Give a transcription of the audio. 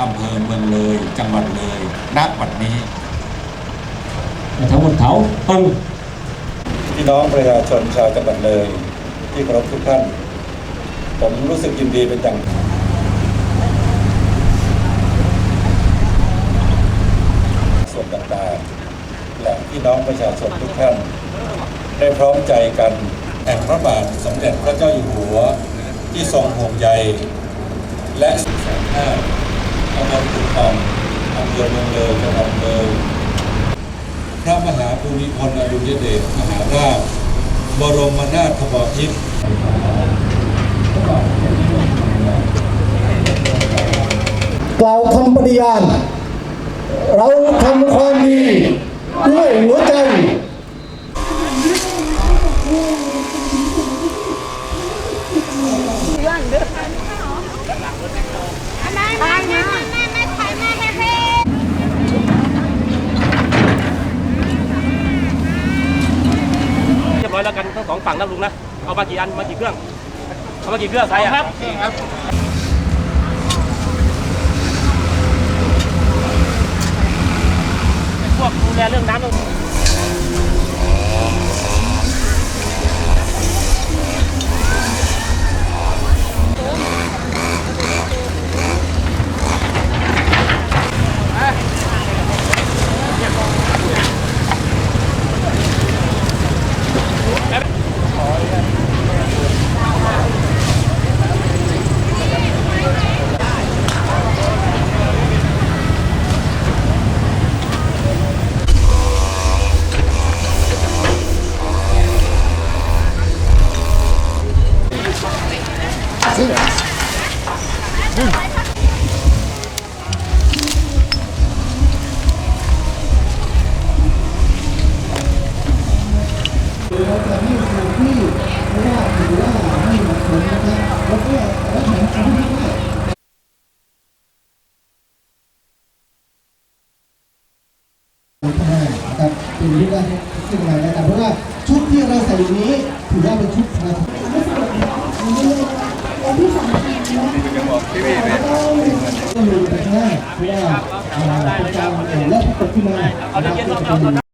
อำเภอเมืองเลย จังหวัดเลยณบัดนี้ทั้งหมดเขาตรงพี่น้องประชาชนชาวจังหวัดเลย ที่เคารพทุกท่าน ผมรู้สึกยินดีเป็นอย่างส่วนต่างๆและพี่น้องประชาชนทุกท่าน ได้พร้อมใจกันแห่งพระบาทสมเด็จพระเจ้าอยู่หัวที่ทรงห่วงใยและสุขสันต์ห้าตำบลขุนทองอำเภอเมืองเลยจังหวัดเลยพระมหาภูมิพลอดุลยเดชมหาราชบรมนาถบพิตรกล่าวคำปฏิญาณเราทำความดีด้วยหัวใจ แม่แม่แม่แม่แม่ถ่ายแม่ให้เพ่ เรียบร้ อยแล้วกันทั้งสองฝั่งนะลุงนะเอามากี่อันมากี่เครื่องเอามากี่เครื่องใครอะครับพวกดูแลเรื่องน้ำต้อง นะครับเป็นเรื่องขึ้นมานะครับเพราะว่าชุดที่เราใส่อยู่นี้ถือว่าเป็นชุดนะก็เลยไปข้างหน้าเพราะว่าเป็นการเอ่อและปรากฏขึ้นมา